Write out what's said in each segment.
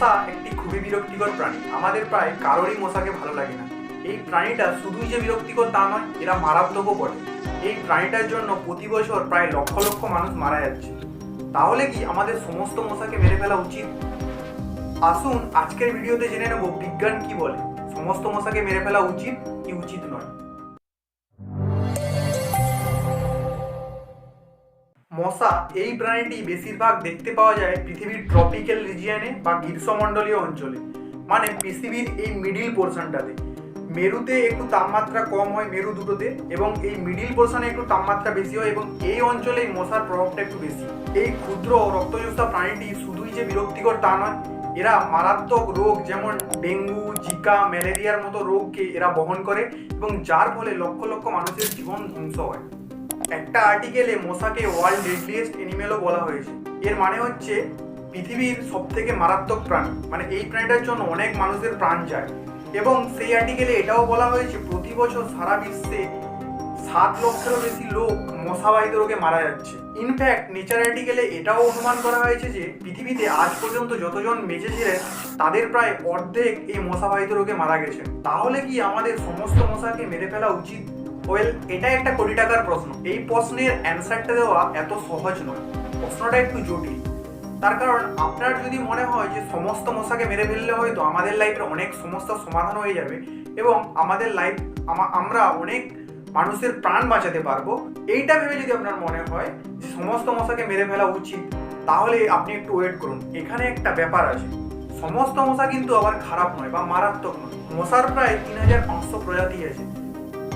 মশা একটি খুবই বিরক্তিকর প্রাণী। আমাদের প্রায় কারোরই মশাকে ভালো লাগে না। এই প্রাণীটা শুধুই যে বিরক্তিকর তা নয়, এরা মারাত্মকও বটে। এই প্রাণীটার জন্য প্রতি বছর প্রায় লক্ষ লক্ষ মানুষ মারা যাচ্ছে। তাহলে কি আমাদের সমস্ত মশাকে মেরে ফেলা উচিত? আসুন আজকের ভিডিওতে জেনে নেব বিজ্ঞান কি বলে। সমস্ত মশাকে মেরে ফেলা উচিত কি উচিত নয়। মশা, এই প্রাণীটি বেশিরভাগ দেখতে পাওয়া যায় পৃথিবীর ট্রপিক্যাল রিজিয়নে বা গ্রীষ্মমণ্ডলীয় অঞ্চলে মানে পৃথিবীর এই মিডিল পোর্শনটাতে মেরুতে একটু তাপমাত্রা কম হয় মেরু দুটোতে এবং এই মিডিল পোর্শনে একটু তাপমাত্রা বেশি হয় এবং এই অঞ্চলে মশার প্রভাবটা একটু বেশি। এই ক্ষুদ্র রক্তচোষা প্রাণীটি শুধুই যে বিরক্তিকর তা নয়, এরা মারাত্মক রোগ যেমন ডেঙ্গু, জিকা, ম্যালেরিয়ার মতো রোগকে এরা বহন করে এবং যার ফলে লক্ষ লক্ষ মানুষের জীবন ধ্বংস হয়। একটা আর্টিকেলে মশাকে ওয়ার্ল্ড ডেডলিয়েস্ট এনিমেলও বলা হয়েছে। এর মানে হচ্ছে পৃথিবীর সব থেকে মারাত্মক প্রাণী। মানে এই প্রাণীটার জন্য অনেক মানুষের প্রাণ যায়। এবং সেই আর্টিকেলে এটাও বলা হয়েছে, প্রতি বছর সারা বিশ্বে সাত লক্ষেরও বেশি লোক মশাবাহিত রোগে মারা যাচ্ছে। ইনফ্যাক্ট নেচার আর্টিকেলে এটাও অনুমান করা হয়েছে যে, পৃথিবীতে আজ পর্যন্ত যতজন বেঁচে ছিলেন, তাদের প্রায় অর্ধেক এই মশাবাহিত রোগে মারা গেছে তাহলে কি আমাদের সমস্ত মশাকে মেরে ফেলা উচিত? ওয়েল এটা একটা কোটি টাকার প্রশ্ন। এই প্রশ্নের অ্যান্সারটা দেওয়া এত সহজ নয়। প্রশ্নটা একটু জটিল। তার কারণ, আপনার যদি মনে হয় যে সমস্ত মশাকে মেরে ফেললে হয়তো আমাদের লাইফের অনেক সমস্যার সমাধান হয়ে যাবে এবং আমাদের লাইফ আমরা অনেক মানুষের প্রাণ বাঁচাতে পারব, এইটা ভেবে যদি আপনার মনে হয় যে সমস্ত মশাকে মেরে ফেলা উচিত, তাহলে আপনি একটু ওয়েট করুন। এখানে একটা ব্যাপার আছে। সমস্ত মশা কিন্তু আবার খারাপ নয় বা মারাত্মক নয়। মশার প্রায় তিন হাজার পাঁচশো প্রজাতি আছে।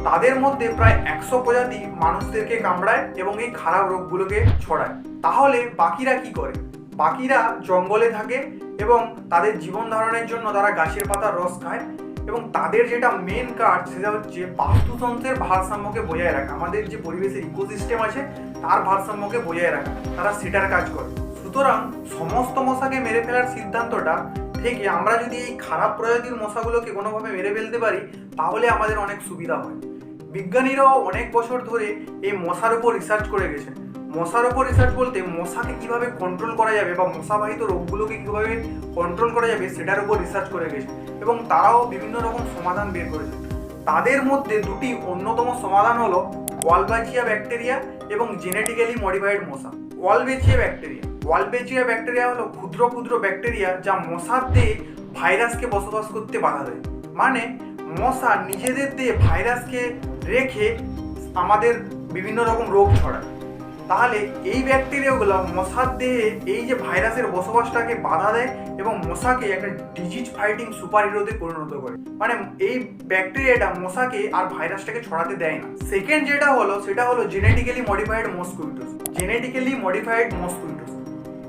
তাদের মধ্যে প্রায় একশো প্রজাতি মানুষদেরকে কামড়ায় এবং এই খারাপ রোগগুলোকে ছড়ায়। তাহলে বাকিরা কি করে? বাকিরা জঙ্গলে থাকে এবং তাদের জীবন ধারণের জন্য তারা গাছের পাতার রস খায় এবং তাদের যেটা মেন কাজ সেটা হচ্ছে বাস্তুতন্ত্রের ভারসাম্যকে বজায় রাখা। আমাদের যে পরিবেশের ইকোসিস্টেম আছে, তার ভারসাম্যকে বজায় রাখা। তারা সেটার কাজ করে। সুতরাং সমস্ত মশাকে মেরে ফেলার সিদ্ধান্তটা থেকে আমরা যদি এই খারাপ প্রজাতির মশাগুলোকে কোনোভাবে মেরে ফেলতে পারি, তাহলে আমাদের অনেক সুবিধা হয়। বিজ্ঞানীরাও অনেক বছর ধরে এই মশার উপর রিসার্চ করে গেছে মশার উপর রিসার্চ বলতে মশাকে কীভাবে কন্ট্রোল করা যাবে বা মশাবাহিত রোগগুলোকে কীভাবে কন্ট্রোল করা যাবে সেটার উপর রিসার্চ করে গেছে এবং তারাও বিভিন্ন রকম সমাধান বের করেছে তাদের মধ্যে দুটি অন্যতম সমাধান হলো ওয়ালবাচিয়া ব্যাকটেরিয়া এবং জেনেটিক্যালি মডিফাইড মশা। ওয়ালবেচিয়া ব্যাকটেরিয়া ওয়ালবেচিয়া ব্যাকটেরিয়া হলো ক্ষুদ্র ক্ষুদ্র ব্যাকটেরিয়া যা মশার দেহে ভাইরাসকে বসবাস করতে বাধা দেয়। মানে মশা নিজেদের দেহে ভাইরাসকে রেখে আমাদের বিভিন্ন রকম রোগ ছড়ায়। তাহলে এই ব্যাকটেরিয়াগুলো মশার দেহে এই যে ভাইরাসের বসবাসটাকে বাধা দেয় এবং মশাকে একটা ডিজিজ ফাইটিং সুপার হিরোতে পরিণত করে। মানে এই ব্যাকটেরিয়াটা মশাকে আর ভাইরাসটাকে ছড়াতে দেয় না। সেকেন্ড যেটা হলো, সেটা হলো genetically modified mosquitoes genetically modified mosquitoes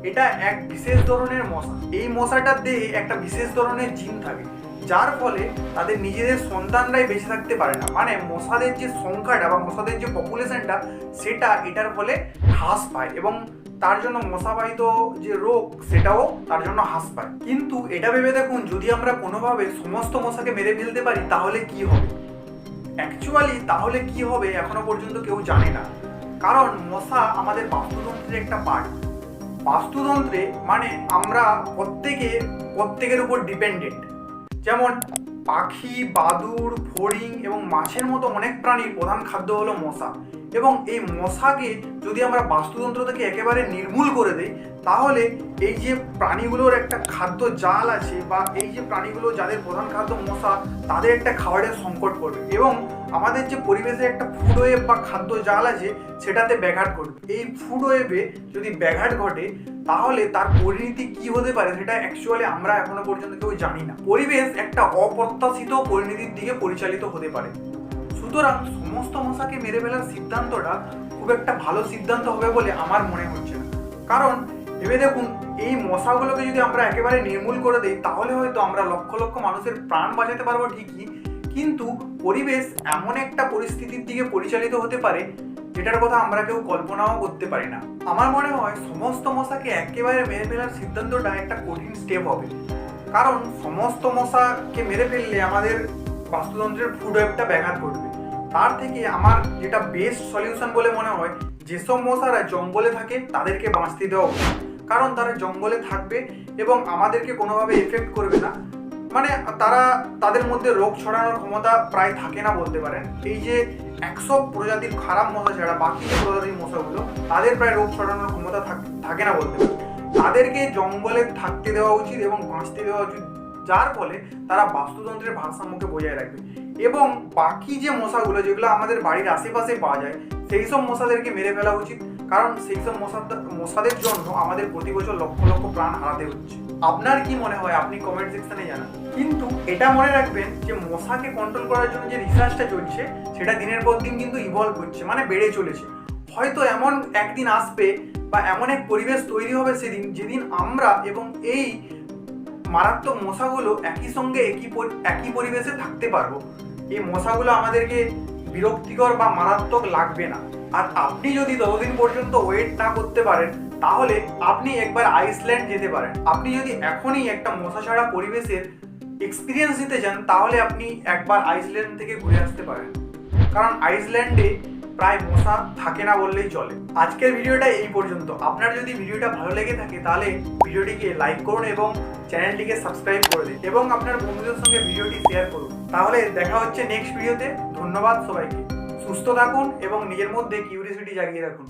এটা এক বিশেষ ধরনের মশা। এই মশাটার দেহে একটা বিশেষ ধরনের জিন থাকে। যার ফলে তাদের নিজেদের সন্তানরাই বেঁচে থাকতে পারে না। মানে মশাদের যে সংখ্যাটা বা মশাদের যে পপুলেশনটা সেটা এটার ফলে হ্রাস পায় এবং তার জন্য মশাবাহিত যে রোগ, সেটাও তার জন্য হ্রাস পায়। কিন্তু এটা ভেবে দেখুন, যদি আমরা কোনোভাবে সমস্ত মশাকে মেরে ফেলতে পারি, তাহলে কি হবে? অ্যাকচুয়ালি তাহলে কি হবে এখনও পর্যন্ত কেউ জানে না। কারণ মশা আমাদের বাস্তুতন্ত্রের একটা পার্ট বাস্তুতন্ত্রে মানে আমরা প্রত্যেকে, প্রত্যেকের উপর ডিপেন্ডেন্ট যেমন পাখি বাদুর ফড়িং এবং মাছের মতো অনেক প্রাণীর প্রধান খাদ্য হলো মশা। এবং এই মশাকে যদি আমরা বাস্তুতন্ত্র থেকে একেবারে নির্মূল করে দেই, তাহলে এই যে প্রাণীগুলোর একটা খাদ্য জাল আছে বা এই যে প্রাণীগুলো যাদের প্রধান খাদ্য মশা, তাদের একটা খাবারের সংকট পড়বে। এবং আমাদের যে পরিবেশে একটা ফুড ওয়েব বা খাদ্য জাল আছে, সেটাতে ব্যাঘাত ঘটবে। এই ফুড ওয়েবে যদি ব্যাঘাত ঘটে, তাহলে তার পরিণতি কি হতে পারে সেটা অ্যাকচুয়ালি আমরা এখনও পর্যন্ত কেউ জানি না। পরিবেশ একটা অপ্রত্যাশিত পরিণতির দিকে পরিচালিত হতে পারে। সুতরাং সমস্ত মশাকে মেরে ফেলার সিদ্ধান্তটা খুব একটা ভালো সিদ্ধান্ত হবে বলে আমার মনে হচ্ছে না। কারণ, ভেবে দেখুন, এই মশাগুলোকে যদি আমরা একেবারে নির্মূল করে দিই, তাহলে হয়তো আমরা লক্ষ লক্ষ মানুষের প্রাণ বাঁচাতে পারব ঠিকই কিন্তু পরিবেশ এমন একটা পরিস্থিতির দিকে পরিচালিত হতে পারে, যেটার কথা আমরা কেউ কল্পনাও করতে পারি না। আমার মনে হয় সমস্ত মশাকে একেবারে মেরে ফেলার সিদ্ধান্তটা একটা কঠিন স্টেপ হবে। কারণ সমস্ত মশাকে মেরে ফেললে আমাদের বাস্তুতন্ত্রের ফুড ওয়েবটা ব্যাঘাত ঘটবে। তার থেকে আমার যেটা বেস্ট সলিউশন বলে মনে হয়, যেসব মশারা জঙ্গলে থাকে তাদেরকে বাঁচতে দেওয়া কারণ তারা জঙ্গলে থাকবে এবং আমাদেরকে কোনোভাবে এফেক্ট করবে না। মানে তারা তাদের মধ্যে রোগ ছড়ানোর ক্ষমতা প্রায় থাকে না বলতে পারেন। এই যে একশো প্রজাতির খারাপ মশা ছাড়া বাকি যে প্রজাতির মশাগুলো, তাদের প্রায় রোগ ছড়ানোর ক্ষমতা থাক- না বলতে পারেন। তাদেরকে জঙ্গলে থাকতে দেওয়া উচিত এবং বাঁচতে দেওয়া উচিত, যার ফলে তারা বাস্তুতন্ত্রের ভারসাম্যকে বজায় রাখবে। এবং বাকি যে মশাগুলো, যেগুলো আমাদের বাড়ির আশেপাশে পাওয়া যায়, সেই সব মশাদেরকে মেরে ফেলা উচিত। কারণ সেই সব মশা মশাদের জন্য আমাদের প্রতি বছর লক্ষ লক্ষ প্রাণ হারাতে হচ্ছে। আপনার কি মনে হয়? আপনি কমেন্ট সেকশনে জানান। কিন্তু এটা মনে রাখবেন যে মশাকে কন্ট্রোল করার জন্য যে রিসার্চটা চলছে, সেটা দিনের পর দিন কিন্তু ইভলভ হচ্ছে মানে বেড়ে চলেছে। হয়তো এমন একদিন আসবে বা এমন এক পরিবেশ তৈরি হবে সেদিন যেদিন আমরা এবং এই মারাত্মক মশাগুলো একই সঙ্গে একই একই পরিবেশে থাকতে পারব। এই মশাগুলো আমাদেরকে বিরক্তিকর বা মারাত্মক লাগবে না। আর আপনি যদি ততদিন পর্যন্ত ওয়েট না করতে পারেন, তাহলে আপনি একবার আইসল্যান্ড যেতে পারেন। আপনি যদি এখনই একটা মশা ছাড়া পরিবেশের এক্সপিরিয়েন্স নিতে চান তাহলে আপনি একবার আইসল্যান্ড থেকে ঘুরে আসতে পারেন। কারণ আইসল্যান্ডে প্রায় মশা থাকে না বললেই চলে। আজকের ভিডিওটা এই পর্যন্ত। আপনার যদি ভিডিওটা ভালো লেগে থাকে, তাহলে ভিডিওটিকে লাইক করুন এবং চ্যানেলটিকে সাবস্ক্রাইব করে দিন। এবং আপনার বন্ধুদের সঙ্গে ভিডিওটি শেয়ার করুন। তাহলে দেখা হচ্ছে নেক্সট ভিডিওতে ধন্যবাদ সবাইকে। সুস্থ থাকুন এবং নিজের মধ্যে কিউরিয়াসিটি জাগিয়ে রাখুন।